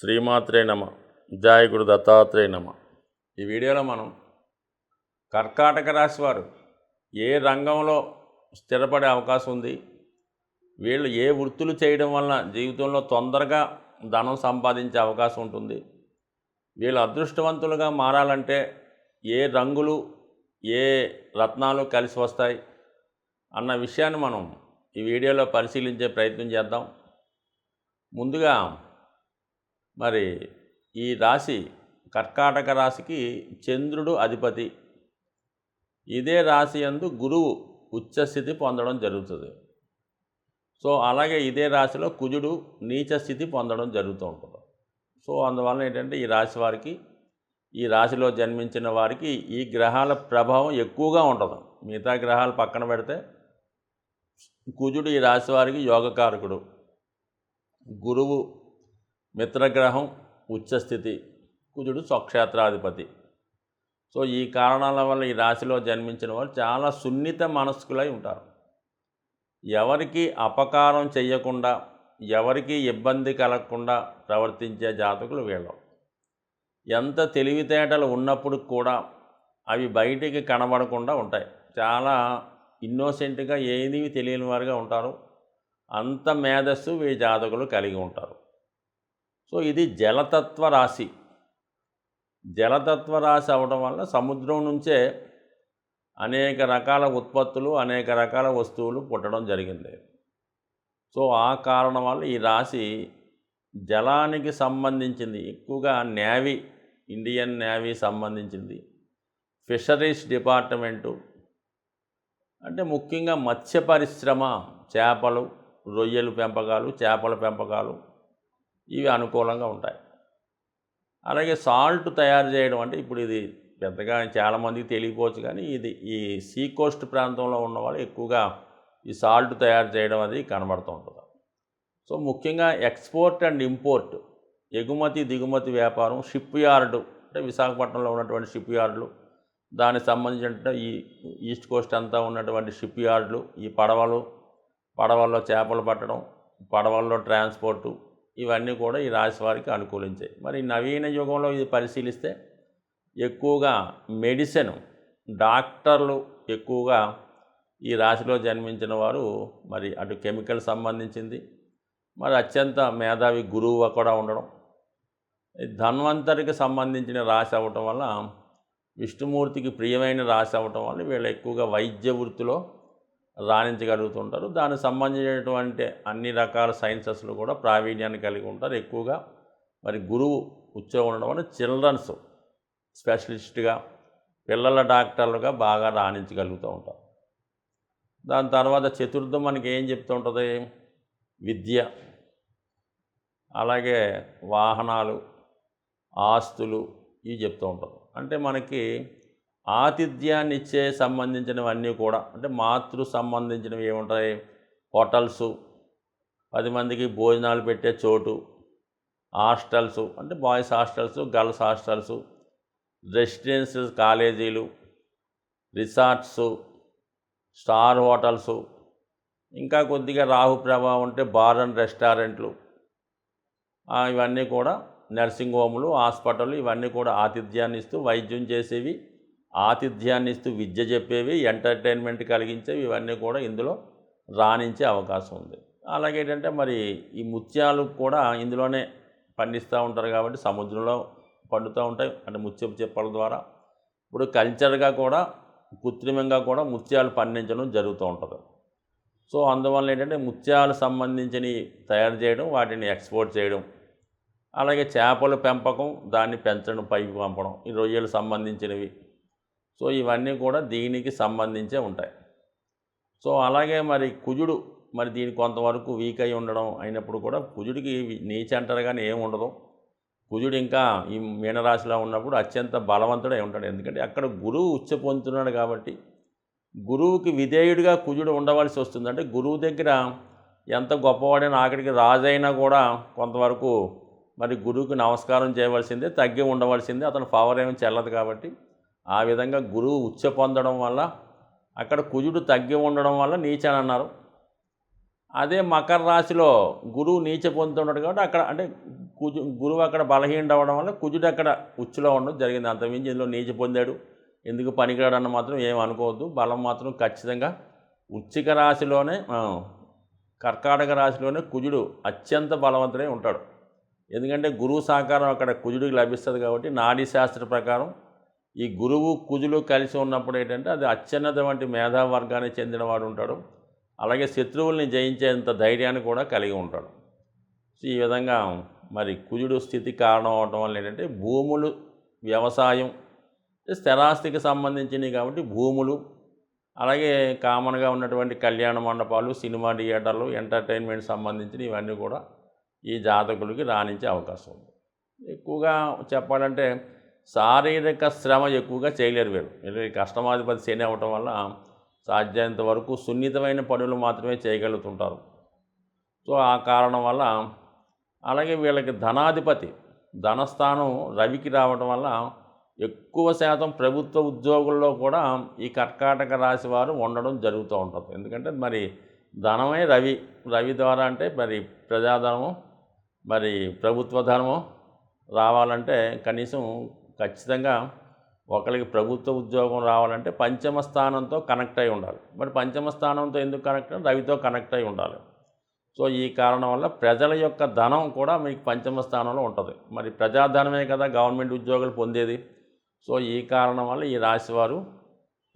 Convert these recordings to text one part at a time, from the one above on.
శ్రీమాత్రే నమ. జాయకుడు దత్తాత్రేయ నమ. ఈ వీడియోలో మనం కర్కాటక రాశి వారు ఏ రంగంలో స్థిరపడే అవకాశం ఉంది? వీళ్ళు ఏ వృత్తులు చేయడం వలన జీవితంలో తొందరగా ధనం సంపాదించే అవకాశం ఉంటుంది? వీళ్ళు అదృష్టవంతులుగా మారాలంటే ఏ రంగులు ఏ రత్నాలు కలిసి వస్తాయి? అన్న విషయాన్ని మనం ఈ వీడియోలో పరిశీలించే ప్రయత్నం చేద్దాం. ముందుగా మరి ఈ రాశి కర్కాటక రాశికి చంద్రుడు అధిపతి. ఇదే రాశి యందు గురువు ఉచ్చస్థితి పొందడం జరుగుతుంది. సో అలాగే ఇదే రాశిలో కుజుడు నీచ స్థితి పొందడం జరుగుతూ ఉంటుంది. సో అందువలన ఏంటంటే ఈ రాశి వారికి ఈ రాశిలో జన్మించిన వారికి ఈ గ్రహాల ప్రభావం ఎక్కువగా ఉంటుంది. మిగతా గ్రహాలు పక్కన పెడితే కుజుడు ఈ రాశి వారికి యోగకారకుడు. గురువు మిత్రగ్రహం ఉచ్చస్థితి కుజుడు స్వక్షేత్రాధిపతి. సో ఈ కారణాల వల్ల ఈ రాశిలో జన్మించిన వారు చాలా సున్నిత మనస్కులై ఉంటారు. ఎవరికి అపకారం చేయకుండా ఎవరికి ఇబ్బంది కలగకుండా ప్రవర్తించే జాతకులు వీళ్ళు. ఎంత తెలివితేటలు ఉన్నప్పుడు కూడా అవి బయటికి కనబడకుండా ఉంటాయి. చాలా ఇన్నోసెంట్గా ఏది తెలియని వారుగా ఉంటారు. అంత మేధస్సు ఈ జాతకులు కలిగి ఉంటారు. సో ఇది జలతత్వ రాశి. జలతత్వ రాశి అవడం వల్ల సముద్రం నుంచే అనేక రకాల ఉత్పత్తులు అనేక రకాల వస్తువులు పుట్టడం జరిగింది. సో ఆ కారణం వల్ల ఈ రాశి జలానికి సంబంధించింది. ఎక్కువగా నేవీ ఇండియన్ నేవీ సంబంధించింది. ఫిషరీస్ డిపార్ట్మెంటు అంటే ముఖ్యంగా మత్స్య పరిశ్రమ చేపలు రొయ్యలు పెంపకాలు చేపల పెంపకాలు ఇవి అనుకూలంగా ఉంటాయి. అలాగే సాల్ట్ తయారు చేయడం అంటే ఇప్పుడు ఇది పెద్దగా చాలామందికి తెలియకపోవచ్చు కానీ ఇది ఈ సీ కోస్ట్ ప్రాంతంలో ఉన్న వాళ్ళు ఎక్కువగా ఈ సాల్ట్ తయారు చేయడం అది కనబడుతూ ఉంటుంది. సో ముఖ్యంగా ఎక్స్పోర్ట్ అండ్ ఇంపోర్ట్ ఎగుమతి దిగుమతి వ్యాపారం షిప్ యార్డు అంటే విశాఖపట్నంలో ఉన్నటువంటి షిప్ యార్డులు దానికి సంబంధించిన ఈ ఈస్ట్ కోస్ట్ అంతా ఉన్నటువంటి షిప్ యార్డులు ఈ పడవలు పడవల్లో చేపలు పట్టడం పడవల్లో ట్రాన్స్పోర్టు ఇవన్నీ కూడా ఈ రాశి వారికి అనుకూలించాయి. మరి నవీన యుగంలో ఇది పరిశీలిస్తే ఎక్కువగా మెడిసిన్ డాక్టర్లు ఎక్కువగా ఈ రాశిలో జన్మించిన వారు మరి అటు కెమికల్ సంబంధించింది మరి అత్యంత మేధావి గురువు కూడా ఉండడం ధన్వంతరికి సంబంధించిన రాశి అవ్వటం వల్ల విష్ణుమూర్తికి ప్రియమైన రాశి అవ్వటం వల్ల వీళ్ళు ఎక్కువగా వైద్య వృత్తిలో రాణించగలుగుతుంటారు. దానికి సంబంధించినటువంటి అన్ని రకాల సైన్సెస్లు కూడా ప్రావీణ్యాన్ని కలిగి ఉంటారు. ఎక్కువగా మరి గురువు ఉద్యోగం ఉండడం వల్ల చిల్డ్రన్స్ స్పెషలిస్ట్గా పిల్లల డాక్టర్లుగా బాగా రాణించగలుగుతూ ఉంటారు. దాని తర్వాత చతుర్థం మనకి ఏం చెప్తూ ఉంటుంది? విద్య. అలాగే వాహనాలు ఆస్తులు ఇవి చెప్తూ ఉంటారు. అంటే మనకి ఆతిథ్యాన్ని ఇచ్చే సంబంధించినవన్నీ కూడా అంటే మాతృ సంబంధించినవి ఏముంటాయి? హోటల్స్ పది మందికి భోజనాలు పెట్టే చోటు హాస్టల్స్ అంటే boys hostels girls hostels residence కాలేజీలు రిసార్ట్స్ స్టార్ హోటల్స్ ఇంకా కొద్దిగా రాహు ప్రభావం ఉంటే బార్ అండ్ రెస్టారెంట్లు ఇవన్నీ కూడా నర్సింగ్ హోములు హాస్పిటల్ ఇవన్నీ కూడా ఆతిథ్యాన్ని ఇస్తూ వైద్యం చేసేవి ఆతిథ్యాన్ని ఇస్తూ విద్య చెప్పేవి ఎంటర్టైన్మెంట్ కలిగించేవి ఇవన్నీ కూడా ఇందులో రాణించే అవకాశం ఉంది. అలాగే ఏంటంటే మరి ఈ ముత్యాలు కూడా ఇందులోనే పండిస్తూ ఉంటారు కాబట్టి సముద్రంలో పండుతూ ఉంటాయి. అంటే ముత్యపు చెప్పల ద్వారా. ఇప్పుడు కల్చర్గా కూడా కృత్రిమంగా కూడా ముత్యాలు పండించడం జరుగుతూ ఉంటుంది. సో అందువల్ల ఏంటంటే ముత్యాలు సంబంధించినవి తయారు చేయడం వాటిని ఎక్స్పోర్ట్ చేయడం అలాగే చేపల పెంపకం దాన్ని పెంచడం పైకి పంపడం ఈ రొయ్యలు సంబంధించినవి సో ఇవన్నీ కూడా దీనికి సంబంధించే ఉంటాయి. సో అలాగే మరి కుజుడు మరి దీని కొంతవరకు వీక్ అయి ఉండడం అయినప్పుడు కూడా కుజుడికి నీచ అంటారు కానీ ఏమి ఉండదు. కుజుడు ఇంకా ఈ మీనరాశిలో ఉన్నప్పుడు అత్యంత బలవంతుడై ఉంటాడు. ఎందుకంటే అక్కడ గురువు ఉచ్చ పొందుతున్నాడు కాబట్టి గురువుకి విధేయుడిగా కుజుడు ఉండవలసి వస్తుంది. అంటే గురువు దగ్గర ఎంత గొప్పవాడైనా ఆఖరికి రాజైనా కూడా కొంతవరకు మరి గురువుకి నమస్కారం చేయవలసిందే తగ్గి ఉండవలసిందే. అతను పవర్ ఏమి చెల్లదు కాబట్టి ఆ విధంగా గురువు ఉచ్చ పొందడం వల్ల అక్కడ కుజుడు తగ్గి ఉండడం వల్ల నీచని అన్నారు అదే మకర రాశిలో గురువు నీచ పొందుతున్నాడు కాబట్టి అక్కడ అంటే కుజు గురువు అక్కడ బలహీన అవ్వడం వల్ల కుజుడు అక్కడ ఉచ్చులో ఉండడం జరిగింది. అంతమించి ఇందులో నీచ పొందాడు. ఎందుకు పనికిరాడన్న మాత్రం ఏం అనుకోవద్దు. బలం మాత్రం ఖచ్చితంగా ఉచ్చిక రాశిలోనే కర్కాటక రాశిలోనే కుజుడు అత్యంత బలవంతుడై ఉంటాడు. ఎందుకంటే గురువు సహకారం అక్కడ కుజుడికి లభిస్తుంది కాబట్టి నాడీ శాస్త్ర ప్రకారం ఈ గురువు కుజులు కలిసి ఉన్నప్పుడు ఏంటంటే అది అత్యున్నత వంటి మేధా వర్గానికి చెందినవాడు ఉంటాడు. అలాగే శత్రువుల్ని జయించేంత ధైర్యాన్ని కూడా కలిగి ఉంటాడు. సో ఈ విధంగా మరి కుజుడు స్థితి కారణం అవడం వల్ల ఏంటంటే భూములు వ్యవసాయం స్థిరాస్తికి సంబంధించినవి కాబట్టి భూములు అలాగే కామన్గా ఉన్నటువంటి కళ్యాణ మండపాలు సినిమా థియేటర్లు ఎంటర్టైన్మెంట్ సంబంధించిన ఇవన్నీ కూడా ఈ జాతకులకి రాణించే అవకాశం ఉంది. ఎక్కువగా చెప్పాలంటే శారీరక శ్రమ ఎక్కువగా చేయలేరు వీరు వీళ్ళకి కష్టమాధిపతి శని అవ్వటం వల్ల సాధ్యమైనంత వరకు సున్నితమైన పనులు మాత్రమే చేయగలుగుతుంటారు. సో ఆ కారణం వల్ల అలాగే వీళ్ళకి ధనాధిపతి ధనస్థానం రవికి రావడం వల్ల ఎక్కువ శాతం ప్రభుత్వ ఉద్యోగుల్లో కూడా ఈ కర్కాటక రాశి వారు ఉండడం జరుగుతూ ఉంటుంది. ఎందుకంటే మరి ధనమే రవి రవి ద్వారా అంటే మరి ప్రజాధనము మరి ప్రభుత్వ ధనము రావాలంటే కనీసం ఖచ్చితంగా ఒకరికి ప్రభుత్వ ఉద్యోగం రావాలంటే పంచమ స్థానంతో కనెక్ట్ అయి ఉండాలి. మరి పంచమ స్థానంతో ఎందుకు కనెక్ట్ అయ్యి? రవితో కనెక్ట్ అయి ఉండాలి. సో ఈ కారణం వల్ల ప్రజల యొక్క ధనం కూడా మీకు పంచమ స్థానంలో ఉంటుంది. మరి ప్రజాధనమే కదా గవర్నమెంట్ ఉద్యోగులు పొందేది. సో ఈ కారణం వల్ల ఈ రాశి వారు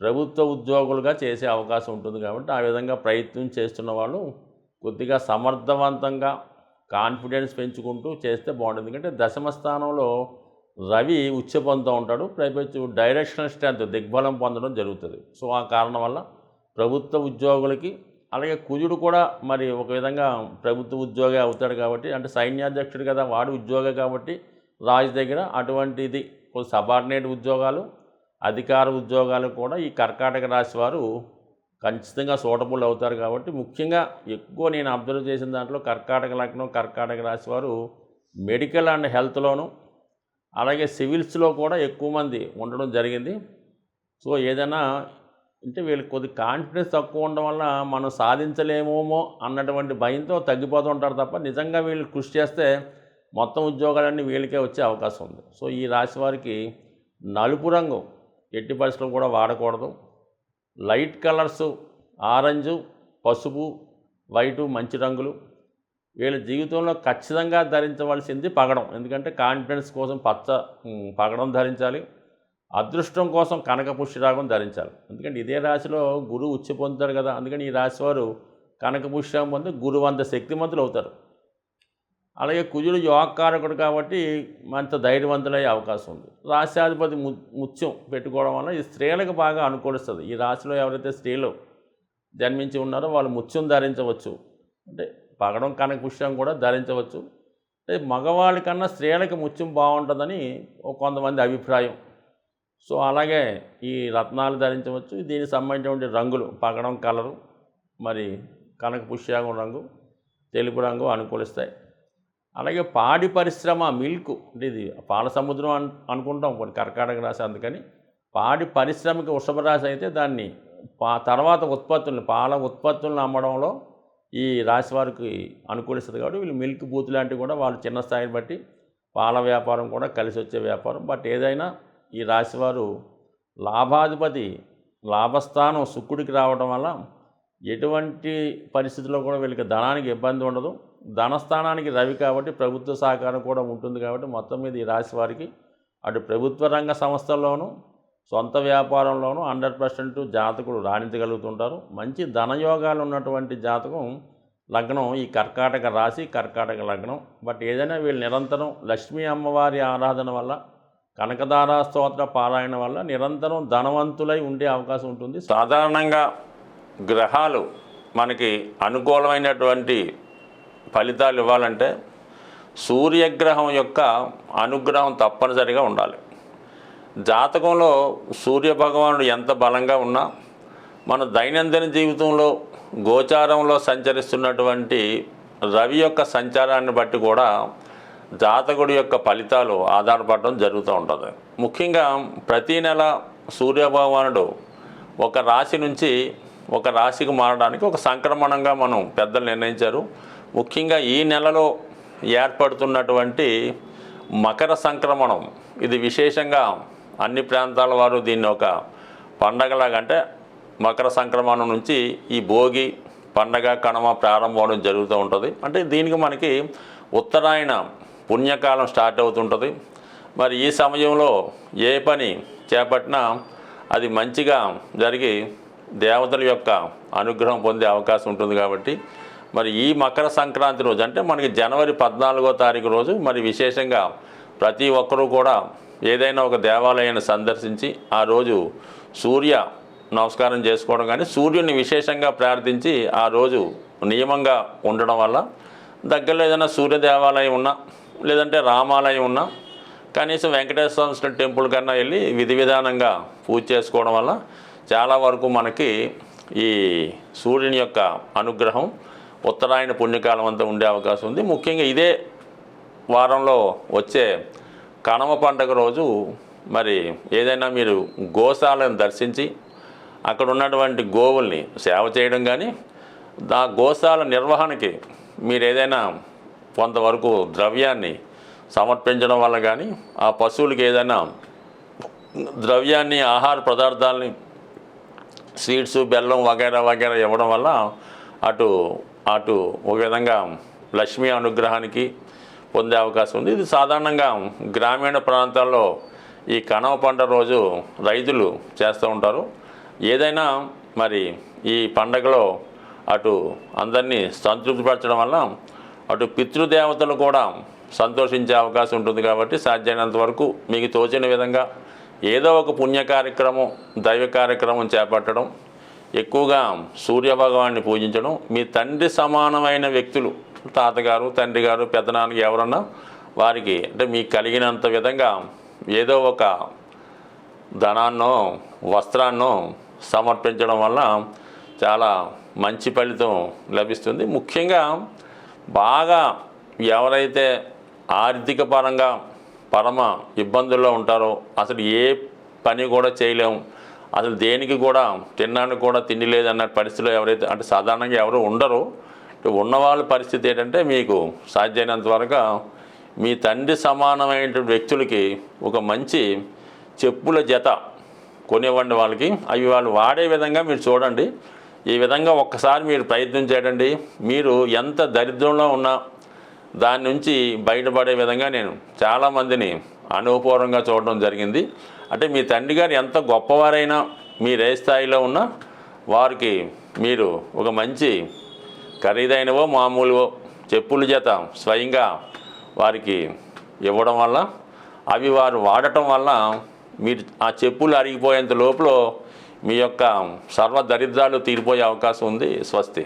ప్రభుత్వ ఉద్యోగులుగా చేసే అవకాశం ఉంటుంది కాబట్టి ఆ విధంగా ప్రయత్నం చేస్తున్న వాళ్ళు కొద్దిగా సమర్థవంతంగా కాన్ఫిడెన్స్ పెంచుకుంటూ చేస్తే బాగుంటుంది. ఎందుకంటే దశమ స్థానంలో రవి ఉచ్చ పొందుతూ ఉంటాడు పైపెచ్చు డైరెక్షనల్ స్ట్రెంత్ దిగ్బలం పొందడం జరుగుతుంది. సో ఆ కారణం వల్ల ప్రభుత్వ ఉద్యోగులకి అలాగే కుజుడు కూడా మరి ఒక విధంగా ప్రభుత్వ ఉద్యోగి అవుతాడు కాబట్టి అంటే సైన్యాధ్యక్షుడు కదా వాడు ఉద్యోగి కాబట్టి రాజు దగ్గర అటువంటిది సబార్డినేట్ ఉద్యోగాలు అధికార ఉద్యోగాలు కూడా ఈ కర్కాటక రాశి వారు ఖచ్చితంగా సూటబుల్ అవుతారు కాబట్టి ముఖ్యంగా ఎక్కువ నేను అబ్జర్వ్ చేసిన దాంట్లో కర్కాటక లగ్నం కర్కాటక రాశి వారు మెడికల్ అండ్ హెల్త్లోనూ అలాగే సివిల్స్లో కూడా ఎక్కువ మంది ఉండడం జరిగింది. సో ఏదైనా అంటే వీళ్ళకి కొద్ది కాన్ఫిడెన్స్ తక్కువ ఉండడం వల్ల మనం సాధించలేమోమో అన్నటువంటి భయంతో తగ్గిపోతూ ఉంటారు తప్ప నిజంగా వీళ్ళు కృషి చేస్తే మొత్తం ఉద్యోగాలన్నీ వీళ్ళకే వచ్చే అవకాశం ఉంది. సో ఈ రాశి వారికి నలుపు రంగు ఎట్టి పరిస్థితులు కూడా వాడకూడదు. లైట్ కలర్స్ ఆరెంజు పసుపు వైటు మంచి రంగులు. వీళ్ళ జీవితంలో ఖచ్చితంగా ధరించవలసింది పగడం. ఎందుకంటే కాన్ఫిడెన్స్ కోసం పచ్చ పగడం ధరించాలి. అదృష్టం కోసం కనక పుష్యరాగం ధరించాలి. ఎందుకంటే ఇదే రాశిలో గురువు ఉచ్చి పొందుతారు కదా. అందుకని ఈ రాశి వారు కనక పుష్యరాగం పొంది గురువు అంత శక్తిమంతులు అవుతారు. అలాగే కుజుడు యోగకారకుడు కాబట్టి మంత ధైర్యవంతులయ్యే అవకాశం ఉంది. రాశ్యాధిపతి ము ముత్యం పెట్టుకోవడం వల్ల ఈ స్త్రీలకు బాగా అనుకూలిస్తుంది. ఈ రాశిలో ఎవరైతే స్త్రీలు జన్మించి ఉన్నారో వాళ్ళు ముత్యం ధరించవచ్చు. అంటే పగడం కనక పుష్యం కూడా ధరించవచ్చు. మగవాళ్ళకన్నా మగవాళ్ళ కన్నా స్త్రీలకి ముత్యం బాగుంటుందని కొంతమంది అభిప్రాయం. సో అలాగే ఈ రత్నాలు ధరించవచ్చు. దీనికి సంబంధించినటువంటి రంగులు పగడం కలరు మరి కనక పుష్యాగం రంగు తెలుపు రంగు అనుకూలిస్తాయి. అలాగే పాడి పరిశ్రమ మిల్క్ అంటే ఇది పాల సముద్రం అను అనుకుంటాం కొన్ని కర్కాటక రాశి అందుకని. పాడి పరిశ్రమకి వృషభ రాశి అయితే దాన్ని పా తర్వాత ఉత్పత్తులను పాల ఉత్పత్తులను అమ్మడంలో ఈ రాశి వారికి అనుకూలిస్తుంది కాబట్టి వీళ్ళు మిల్క్ బూత్ లాంటివి కూడా వాళ్ళు చిన్న స్థాయిని బట్టి పాల వ్యాపారం కూడా కలిసి వచ్చే వ్యాపారం. బట్ ఏదైనా ఈ రాశివారు లాభాధిపతి లాభస్థానం శుక్రుడికి రావడం వల్ల ఎటువంటి పరిస్థితుల్లో కూడా వీళ్ళకి ధనానికి ఇబ్బంది ఉండదు. ధనస్థానానికి రవి కాబట్టి ప్రభుత్వ సహకారం కూడా ఉంటుంది కాబట్టి మొత్తం మీద ఈ రాశి వారికి అటు ప్రభుత్వ రంగ సంస్థల్లోనూ సొంత వ్యాపారంలోనూ హండ్రెడ్ పర్సెంట్ జాతకులు రాణించగలుగుతుంటారు. మంచి ధనయోగాలు ఉన్నటువంటి జాతకం లగ్నం ఈ కర్కాటక రాశి కర్కాటక లగ్నం. బట్ ఏదైనా వీళ్ళు నిరంతరం లక్ష్మీ అమ్మవారి ఆరాధన వల్ల కనకదారా స్తోత్ర పారాయణ వల్ల నిరంతరం ధనవంతులై ఉండే అవకాశం ఉంటుంది. సాధారణంగా గ్రహాలు మనకి అనుకూలమైనటువంటి ఫలితాలు ఇవ్వాలంటే సూర్యగ్రహం యొక్క అనుగ్రహం తప్పనిసరిగా ఉండాలి. జాతకంలో సూర్యభగవానుడు ఎంత బలంగా ఉన్నా మన దైనందిన జీవితంలో గోచారంలో సంచరిస్తున్నటువంటి రవి యొక్క సంచారాన్ని బట్టి కూడా జాతకుడి యొక్క ఫలితాలు ఆధారపడడం జరుగుతూ ఉంటుంది. ముఖ్యంగా ప్రతీ నెల సూర్యభగవానుడు ఒక రాశి నుంచి ఒక రాశికి మారడానికి ఒక సంక్రమణంగా మనం పెద్దలు నిర్ణయించారు. ముఖ్యంగా ఈ నెలలో ఏర్పడుతున్నటువంటి మకర సంక్రమణం ఇది విశేషంగా అన్ని ప్రాంతాల వారు దీన్ని ఒక పండగలాగంటే మకర సంక్రమణం నుంచి ఈ భోగి పండగ కణమ ప్రారంభం అవడం జరుగుతూ ఉంటుంది. అంటే దీనికి మనకి ఉత్తరాయణ పుణ్యకాలం స్టార్ట్ అవుతుంటుంది. మరి ఈ సమయంలో ఏ పని చేపట్టినా అది మంచిగా జరిగి దేవతల యొక్క అనుగ్రహం పొందే అవకాశం ఉంటుంది కాబట్టి మరి ఈ మకర సంక్రాంతి రోజు అంటే మనకి జనవరి పద్నాలుగో తారీఖు రోజు మరి విశేషంగా ప్రతి ఒక్కరూ కూడా ఏదైనా ఒక దేవాలయాన్ని సందర్శించి ఆ రోజు సూర్య నమస్కారం చేసుకోవడం కానీ సూర్యుని విశేషంగా ప్రార్థించి ఆ రోజు నియమంగా ఉండడం వల్ల దగ్గరలో ఏదైనా సూర్య దేవాలయం ఉన్నా లేదంటే రామాలయం ఉన్నా కనీసం వెంకటేశ్వర స్వామి టెంపుల్ కన్నా వెళ్ళి విధి విధానంగా పూజ చేసుకోవడం వల్ల చాలా వరకు మనకి ఈ సూర్యుని యొక్క అనుగ్రహం ఉత్తరాయణ పుణ్యకాలం అంతా ఉండే అవకాశం ఉంది. ముఖ్యంగా ఇదే వారంలో వచ్చే కనమ పండగ రోజు మరి ఏదైనా మీరు గోశాలను దర్శించి అక్కడ ఉన్నటువంటి గోవుల్ని సేవ చేయడం కానీ దా గోశాల నిర్వహణకి మీరు ఏదైనా కొంతవరకు ద్రవ్యాన్ని సమర్పించడం వల్ల కానీ ఆ పశువులకి ఏదైనా ద్రవ్యాన్ని ఆహార పదార్థాలని స్వీట్స్ బెల్లం వగైరా వగైరా ఇవ్వడం వల్ల అటు అటు ఒక విధంగా లక్ష్మీ అనుగ్రహానికి పొందే అవకాశం ఉంది. ఇది సాధారణంగా గ్రామీణ ప్రాంతాల్లో ఈ కనవ పంట రోజు రైతులు చేస్తూ ఉంటారు. ఏదైనా మరి ఈ పండగలో అటు అందరినీ సంతృప్తిపరచడం వల్ల అటు పితృదేవతలు కూడా సంతోషించే అవకాశం ఉంటుంది కాబట్టి సాధ్యమైనంత వరకు మీకు తోచిన విధంగా ఏదో ఒక పుణ్య కార్యక్రమం దైవ కార్యక్రమం చేపట్టడం ఎక్కువగా సూర్యభగవాన్ని పూజించడం మీ తండ్రి సమానమైన వ్యక్తులు తాతగారు తండ్రి గారు పెద్దనాన్న ఎవరన్నా వారికి అంటే మీకు కలిగినంత విధంగా ఏదో ఒక ధనాన్నో వస్త్రాన్నో సమర్పించడం వల్ల చాలా మంచి ఫలితం లభిస్తుంది. ముఖ్యంగా బాగా ఎవరైతే ఆర్థిక పరంగా పరమ ఇబ్బందుల్లో ఉంటారో అసలు ఏ పని కూడా చేయలేము అసలు దేనికి కూడా తినడానికి కూడా తిండి లేదన్న పరిస్థితిలో ఎవరైతే అంటే సాధారణంగా ఎవరు ఉండరు. ఉన్న వాళ్ళ పరిస్థితి ఏంటంటే మీకు సాధ్యమైనంత వరకు మీ తండ్రి సమానమైన వ్యక్తులకి ఒక మంచి చెప్పుల జత కొనివ్వండి వాళ్ళకి. అవి వాళ్ళు వాడే విధంగా మీరు చూడండి. ఈ విధంగా ఒక్కసారి మీరు ప్రయత్నం చేయండి. మీరు ఎంత దరిద్రంలో ఉన్నా దాని నుంచి బయటపడే విధంగా నేను చాలామందిని అనుభవపూర్వంగా చూడడం జరిగింది. అంటే మీ తండ్రి గారు ఎంత గొప్పవారైనా మీరు ఏ స్థాయిలో ఉన్నా వారికి మీరు ఒక మంచి ఖరీదైనవో మామూలువో చెప్పుల చేత స్వయంగా వారికి ఇవ్వడం వల్ల అవి వారు వాడటం వల్ల మీరు ఆ చెప్పులు అరిగిపోయేంత లోపల మీ యొక్క సర్వ దరిద్రాలు తీరిపోయే అవకాశం ఉంది స్వస్తి.